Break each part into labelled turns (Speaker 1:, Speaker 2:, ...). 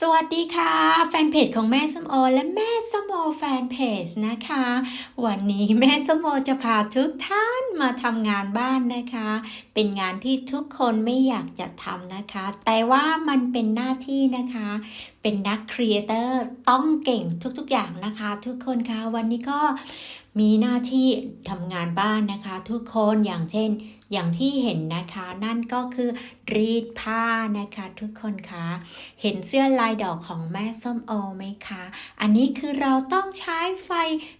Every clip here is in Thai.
Speaker 1: สวัสดีค่ะ แฟนเพจของแม่ส้มโอและแม่ส้มโอแฟนเพจนะคะ วันนี้แม่ส้มโอจะพาทุกท่านมาทำงานบ้านนะคะ เป็นงานที่ทุกคนไม่อยากจะทำนะคะ แต่ว่ามันเป็นหน้าที่นะคะ เป็นนักครีเอเตอร์ต้องเก่งทุกๆอย่างนะคะ ทุกคนคะวันนี้ก็มีหน้าที่ทำงานบ้านนะคะ ทุกคนอย่างเช่น อย่างที่เห็นนะคะ นั่นก็คือรีดผ้านะคะ ทุกคนคะเห็นเสื้อลายดอกของแม่ส้มโอไหมคะ อันนี้คือเราต้องใช้ไฟ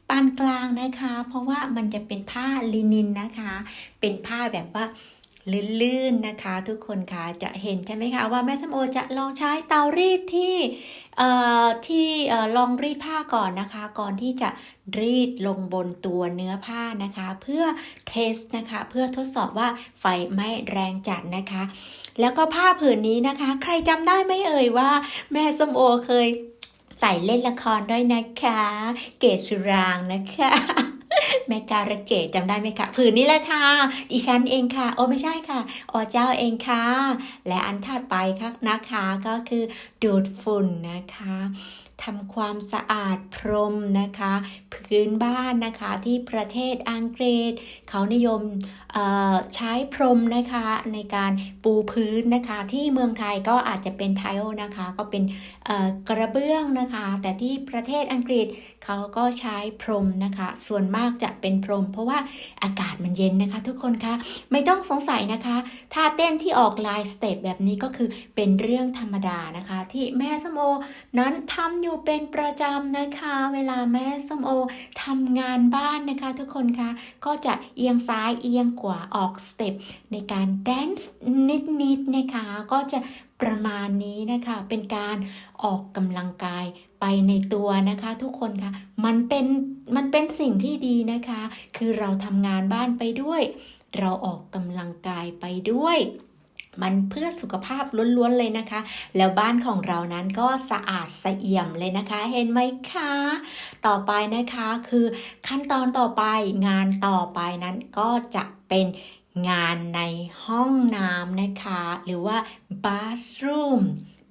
Speaker 1: ปานกลางนะคะ เพราะว่ามันจะเป็นผ้าลินินนะคะ เป็นผ้าแบบว่า ลื่นๆนะคะ ทุกคนคะจะเห็นใช่ไหมคะว่าแม่ส้มโอจะลองใช้เตารีดที่เอ่อที่เอ่อลองรีดผ้าก่อนนะคะ ก่อนที่จะรีดลงบนตัวเนื้อผ้านะคะ เพื่อเทสนะคะ เพื่อทดสอบว่าไฟไม่แรงจัดนะคะ แล้วก็ผ้าผืนนี้นะคะ ใครจำได้ไหมเอ่ยว่า แม่ส้มโอเคยใส่เล่นละครด้วยนะคะ เกศสุรางนะคะ แม่การะเกดจำได้ไหมคะผืนนี้แหละค่ะอีฉันเองค่ะ โอ้ไม่ใช่ค่ะอ๋อเจ้าเองค่ะ และอันถัดไปค่ะนะคะก็คือดูดฝุ่นนะคะทำความสะอาดพรมนะคะ พื้นบ้านนะคะที่ประเทศอังกฤษ เขานิยมใช้พรมนะคะในการปูพื้นนะคะ ที่เมืองไทยก็อาจจะเป็นไทลนะคะ ก็เป็นกระเบื้องนะคะ แต่ที่ประเทศอังกฤษเขาก็ใช้พรมนะคะ ส่วนมากจะเป็นพรม เพราะว่าอากาศมันเย็นนะคะ ทุกคนคะไม่ต้องสงสัยนะคะท่าเต้นที่ออกลายสเต็ปแบบนี้ก็คือเป็นเรื่องธรรมดานะคะ ที่แม่สมโอนั้นทำอยู่เป็นประจำนะคะ เวลาแม่ส้มโอทำงานบ้านนะคะทุกคนคะก็จะเอียงซ้ายเอียงขวาออกสเต็ปในการแดนซ์นิดๆนะคะก็จะประมาณนี้นะคะเป็นการออกกำลังกายไปในตัวนะคะทุกคนคะมันเป็นมันเป็นสิ่งที่ดีนะคะ คือเราทำงานบ้านไปด้วย เราออกกำลังกายไปด้วย มันเพื่อสุขภาพล้วนๆเลยนะคะ แล้วบ้านของเรานั้นก็สะอาดสะเอี่ยมเลยนะคะ เห็นไหมคะ ต่อไปนะคะคือขั้นตอนต่อไปงานต่อไปนั้นก็จะเป็นงานในห้องน้ำนะคะ หรือว่า bathroom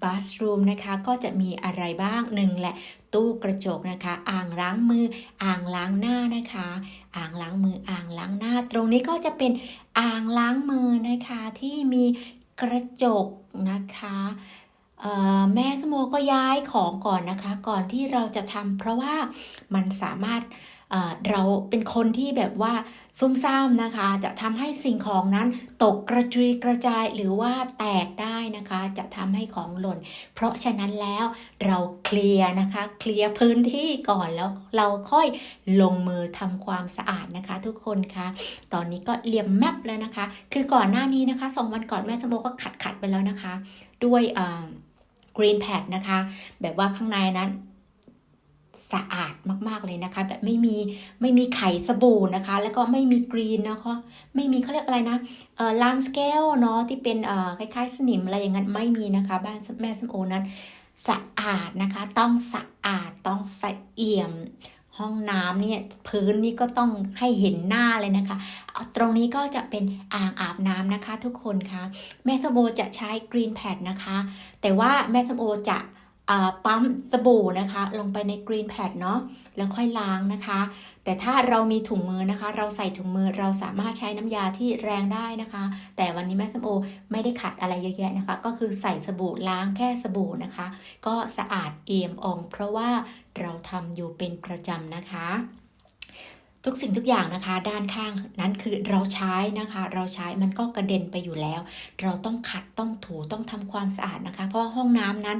Speaker 1: bathroom นะคะก็จะมีอะไรบ้างหนึ่งแหละตู้กระจกนะคะ อ่างล้างมืออ่างล้างหน้านะคะ อ่างล้างมืออ่างล้างหน้า ตรงนี้ก็จะเป็นอ่างล้างมือนะคะที่มี กระจกนะคะแม่สโมก็ย้ายของก่อนนะคะ ก่อนที่เราจะทำเพราะว่ามันสามารถ เราเป็นคนที่แบบว่าซุ่มซ่ามนะคะ จะทำให้สิ่งของนั้นตกกระจุยกระจายหรือว่าแตกได้นะคะ จะทำให้ของหล่น เพราะฉะนั้นแล้วเราเคลียร์นะคะ เคลียร์พื้นที่ก่อนแล้วเราค่อยลงมือทำความสะอาดนะคะ ทุกคนคะ ตอนนี้ก็เรียมแมปแล้วนะคะ คือก่อนหน้านี้นะคะสองวันก่อนแม่สมโมก็ขัดขัดไปแล้วนะคะ ด้วยกรีนแพดนะคะ แบบว่าข้างในนั้น สะอาดมากๆเลยนะคะ แบบไม่มีไม่มีไข่สบู่นะคะ แล้วก็ไม่มีกรีนนะคะไม่มีเขาเรียกอะไรนะเอ่อลามสเกลเนาะที่เป็นเอ่อคล้ายๆ สนิมอะไรอย่างนั้นไม่มีนะคะ บ้านแม่สมโอนั้นสะอาดนะคะ ต้องสะอาดต้องสะเอี่ยมห้องน้ำเนี่ยพื้นนี่ก็ต้องให้เห็นหน้าเลยนะคะ ตรงนี้ก็จะเป็นอ่างอาบน้ำนะคะทุกคนคะแม่สมโอจะใช้กรีนแพดนะคะ แต่ว่าแม่สมโอจะ ปั๊มสบู่นะคะ ลงไปในกรีนแพดเนาะแล้วค่อยล้างนะคะ แต่ถ้าเรามีถุงมือนะคะ เราใส่ถุงมือเราสามารถใช้น้ำยาที่แรงได้นะคะ แต่วันนี้แม่สมโอไม่ได้ขัดอะไรเยอะแยะนะคะ ก็คือใส่สบู่ล้างแค่สบู่นะคะ ก็สะอาดเอี่ยมอ่องเพราะว่าเราทำอยู่เป็นประจำนะคะ ทุกสิ่งทุกอย่างนะคะ ด้านข้างนั้นคือเราใช้นะคะ เราใช้มันก็กระเด็นไปอยู่แล้ว เราต้องขัดต้องถูต้องทำความสะอาดนะคะ เพราะห้องน้ำนั้น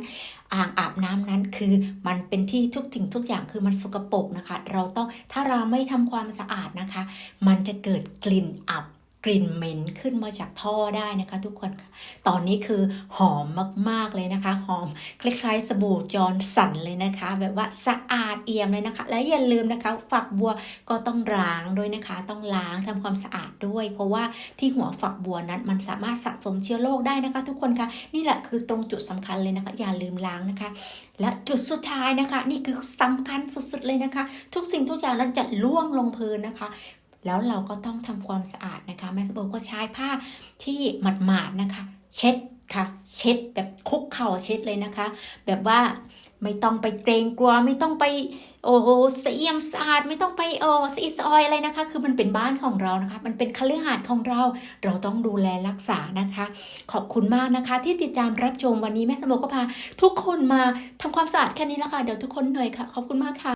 Speaker 1: อ่างอาบน้ำนั้นคือมันเป็นที่ทุกสิ่งทุกอย่างคือมันสกปรกนะคะ เราต้องถ้าเราไม่ทำความสะอาดนะคะ มันจะเกิดกลิ่นอับ กลิ่นเหม็นขึ้นมาจากท่อได้นะคะ ทุกคนค่ะ ตอนนี้คือหอมมากๆเลยนะคะ หอมคล้ายๆ สบู่จอร์นสันเลยนะคะ แบบว่าสะอาดเอี่ยมเลยนะคะ และอย่าลืมนะคะ ฝักบัวก็ต้องล้างด้วยนะคะ ต้องล้างทำความสะอาดด้วย เพราะว่าที่หัวฝักบัวนั้นมันสามารถสะสมเชื้อโรคได้นะคะ ทุกคนคะนี่แหละคือตรงจุดสำคัญเลยนะคะ อย่าลืมล้างนะคะ และจุดสุดท้ายนะคะ นี่คือสำคัญสุดๆเลยนะคะ ทุกสิ่งทุกอย่างนั้นจะล่วงลงพื้นนะคะ แล้วเราก็ต้องทำความสะอาดนะคะแม่สมโอก็ใช้ผ้าที่หมาดๆนะคะ เช็ดค่ะ เช็ดแบบคุกเข่าเช็ดเลยนะคะ แบบว่าไม่ต้องไปเกรงกลัวไม่ต้องไปโอ้โหเสียมสะอาดไม่ต้องไปโอ้ซีซอยอะไรนะคะ คือมันเป็นบ้านของเรานะคะ มันเป็นคฤหาสน์ของเรา เราต้องดูแลรักษานะคะ ขอบคุณมากนะคะ ที่ติดตามรับชมวันนี้แม่สมโก็พา ทุกคนมาทำความสะอาดแค่นี้แล้วค่ะเดี๋ยวทุกคนเหนื่อยค่ะ ขอบคุณมากค่ะ